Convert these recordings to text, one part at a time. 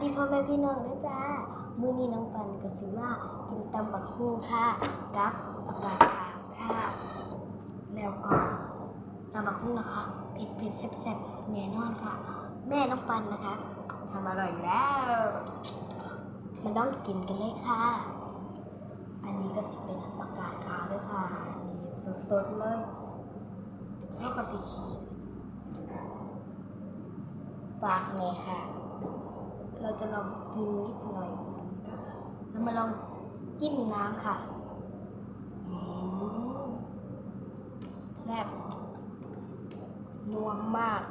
พี่พ่อแม่พี่น้องนะจ๊ะมื้อนี้น้องปันก็สิมากินตำบักหุ่งค่ะกับปลากาขาวค่ะ แล้วก็ตำบักหุ่งนะคะเผ็ดเผ็ดๆแซ่บๆแน่นอนค่ะ แม่น้องปันนะคะทำอร่อยแล้ว มันต้องกินกันเลยค่ะ อันนี้ก็สิเป็นปลากาขาวด้วยค่ะ อันนี้สดๆเลยแล้วก็สิฉีดฝากไงค่ะ เราจะลองกินนิดหน่อยแล้วมาลองจิ้มน้ำค่ะแซ่บนัวมาก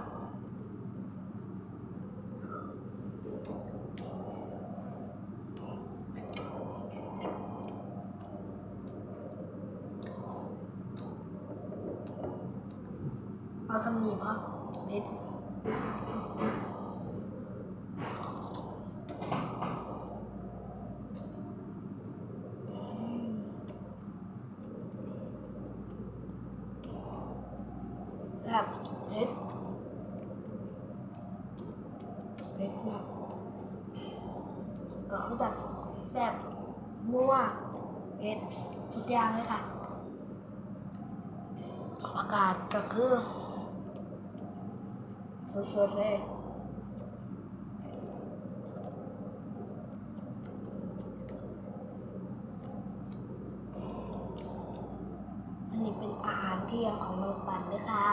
เอาสำนีเพราะเผ็ด แซ่บเผ็ดเผ็ดมากก็คือแบบแซ่บนัวเผ็ดทุกอย่างเลยค่ะ อากาศก็คือสดๆเลยอันนี้เป็นอาหารเที่ยงของน้องปันด้วยค่ะ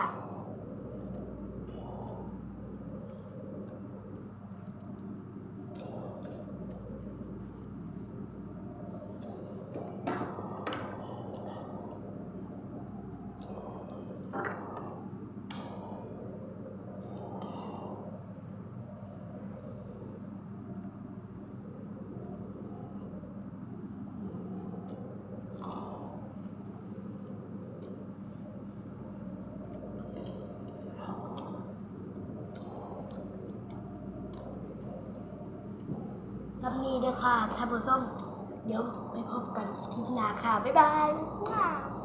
สำนีด้วยค่ะท่านผู้ชมเดี๋ยวไปพบกันคลิปหน้าค่ะ บ๊ายบาย